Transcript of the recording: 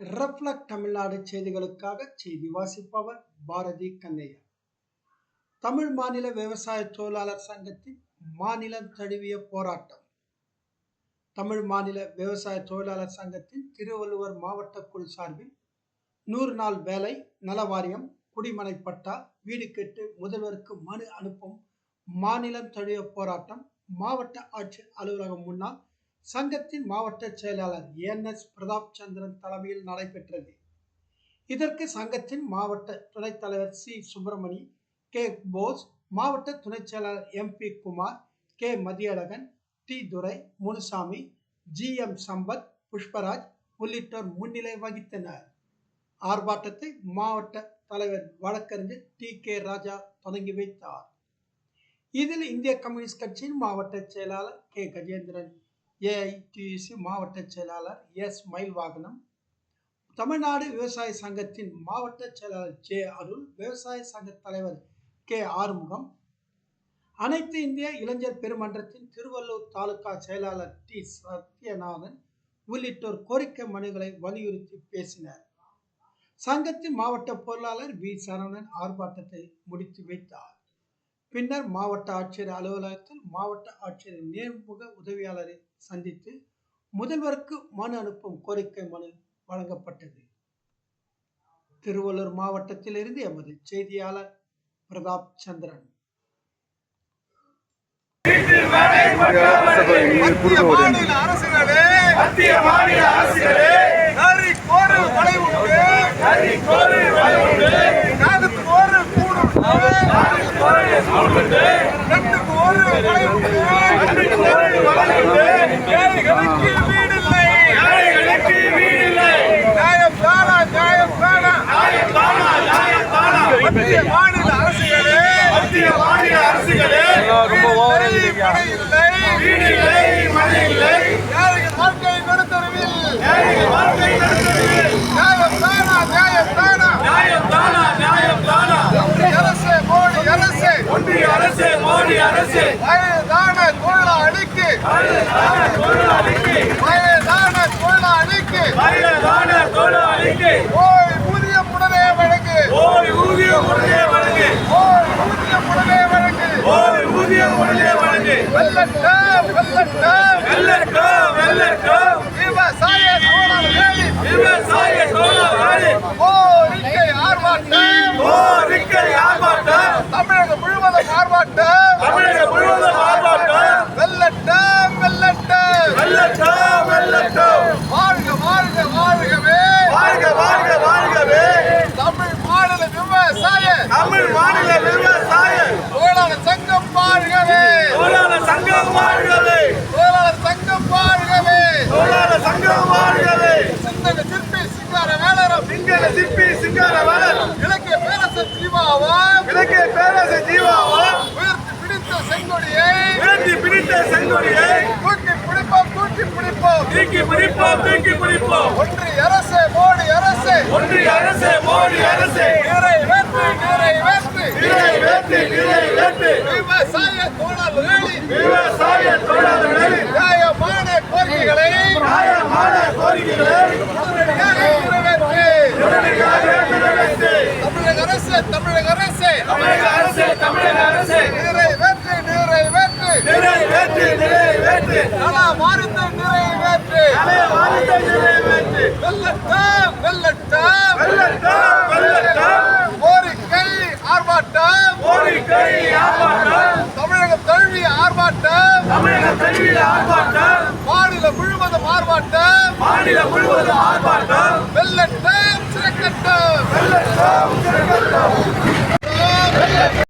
Reflect Tamil Nadu செய்திகளுக்காக செய்தி வாசிப்பவர் பாரதி கண்ணையா. தமிழ் மாநில விவசாய தொழிலாளர் சங்கத்தின் மாநிலம் தழுவிய போராட்டம். தமிழ் மாநில விவசாய தொழிலாளர் சங்கத்தின் திருவள்ளுவர் மாவட்ட குழு சார்பில் நூறு நாள் வேலை நலவாரியம் குடிமனைப்பட்டா வீடு கேட்டு முதல்வருக்கு மனு அனுப்பும் மாநிலம் தழுவிய போராட்டம் மாவட்ட ஆட்சியர் அலுவலகம் முன்னால் சங்கத்தின் மாவட்ட செயலாளர் என் எஸ் பிரதாப் சந்திரன் தலைமையில் நடைபெற்றது. இதற்கு சங்கத்தின் மாவட்ட துணைத் தலைவர் சி சுப்பிரமணி கே போஸ் மாவட்ட துணைச் செயலாளர் M P Kumar K Mathiyazhagan D Durai Munusamy G M Sampath Pushparaj உள்ளிட்டோர் முன்னிலை வகித்தனர். ஆர்ப்பாட்டத்தை மாவட்ட தலைவர் வழக்கறிஞர் டி கே ராஜா தொடங்கி வைத்தார். இதில் இந்திய கம்யூனிஸ்ட் கட்சியின் மாவட்ட செயலாளர் கே கஜேந்திரன் ஏஐடியூசி மாவட்ட செயலாளர் எஸ் மயில்வாகனம் தமிழ்நாடு விவசாய சங்கத்தின் மாவட்ட செயலாளர் ஜே அருள் விவசாய சங்க தலைவர் கே ஆறுமுகம் அனைத்து இந்திய இளைஞர் பெருமன்றத்தின் திருவள்ளூர் தாலுகா செயலாளர் டி சத்யநாதன் உள்ளிட்டோர் கோரிக்கை மனுகளை வலியுறுத்தி பேசினர். சங்கத்தின் மாவட்ட பொருளாளர் வி சரவணன் ஆர்ப்பாட்டத்தை முடித்து வைத்தார். பின்னர் மாவட்ட ஆட்சியர் அலுவலகத்தில் மாவட்ட ஆட்சியர் நேர்முக உதவியாளரை சந்தித்து முதல்வருக்கு மனு அனுப்பும் கோரிக்கை மனு வழங்கப்பட்டது. திருவள்ளூர் மாவட்டத்திலிருந்து எமது செய்தியாளர் பிரதாப் சந்திரன். மத்திய மாநில அரசுகளே மத்திய மாநில அரசுகளே காதுக்கு ஒரு கூடு ரெண்டுக்கு ஒரு வலை உண்டு கல்வி கோரி வலுவுண்டு ஏழைகளுக்கு வீடில்லை ஏழைகளுக்கு வீடில்லை நியாயம் தானா நியாயம் தானா நியாயம் தானா நியாயம் மத்திய மாநில அரசுகளே மத்திய மாநில அரசுகளே வீடு இல்லை மழை இல்லை ஏழைகள் வாழ்க்கை நடுத்தருவில் ஏழைகள் வாழ்க்கை நடத்துவதில் நியாயம் தானா நியாயம் தானா? நியாயம் தானா நியாயம் தானா? அரசு மோடி அரசு. ஒன்றிய அரசு மோடி அரசு. வயதான தொழிலாளிக்கு. தொழிலாளிக்கு. வயதான தொழிலாளிக்கு. மயிலான தொழிலாளிக்கு. ஊதியம் உடனே வழங்கு ஓய் ஊதியம் உடனே வழங்கு. ஓய் ஊதியம் உடனே வழங்கு. ஓய் ஊதியம் உடனே வழங்கு. வெள்ளட்டும் விவசாய தொழிலாளர்களின் விவசாய தொழிலாளர்களின் கோரிக்கை ஆர்ப்பாட்டம். கோரிக்கை ஆர்ப்பாட்டம். தமிழகம் முழுவதும் ஆர்ப்பாட்டம். தமிழகம் முழுவதும் ஆர்ப்பாட்டம். வெள்ளட்டம் வெள்ளட்டம் வெள்ளட்டும் வெள்ளட்டும் வாழ்க வாழ்க வாழ்கவே. வாழ்க வாழ்க வாழ்கவே தமிழ் மாநில விவசாய தமிழ் மாநில விவசாய தொழிலாளர் சங்கம் வாழ்கவே தொழிலாளர் சங்கம் வாழ்கவே தொழிலாளர் சங்கம் வாழ்கவே தொழிலாளர் சங்கம் வாழ்கவே சிந்தனை சிற்பி சிங்கார வேலரம். சிங்கள சிற்பி சிங்கார வளர் இலக்கிய பேரரசர் ஜீவாவாம் இலக்கிய பேரரசு ஜீவாவா உயர்த்தி பிடித்த செங்கொடியை. உயர்த்தி பிடித்த செங்கொடியை. தூக்கி பிடிப்போம் தூக்கி பிடிப்போம். தூக்கி பிடிப்போம் தூக்கி பிடிப்போம். ஒன்றிய அரசு மோடி அரசு. ஒன்றிய அரசு மோடி அரசு நிறைவேற்று நிறைவேற்று நிறைவேற்று நிறைவேற்று விவசாய தொழிலாளர்களின் விவசாய தொழிலாளர்களின் நியாயமான கோரிக்கைகளை நியாயமான கோரிக்கைகளை தமிழக அரசு தமிழக அரசு. தமிழக அரசு தமிழக அரசு. நிறைவேற்று நிறைவேற்று. நிறைவேற்று நிறைவேற்று. நல வாரித்து தமிழக கல்வி ஆர்ப்பாட்டம். தமிழக கல்வியில ஆர்ப்பாட்டம். மாநிலம் முழுவதும் ஆர்ப்பாட்டம். மாநிலம் முழுவதும் ஆர்ப்பாட்டம். வெள்ளட்டம் சிறக்கட்டம். வெள்ளட்டம் சிறக்கட்டம்.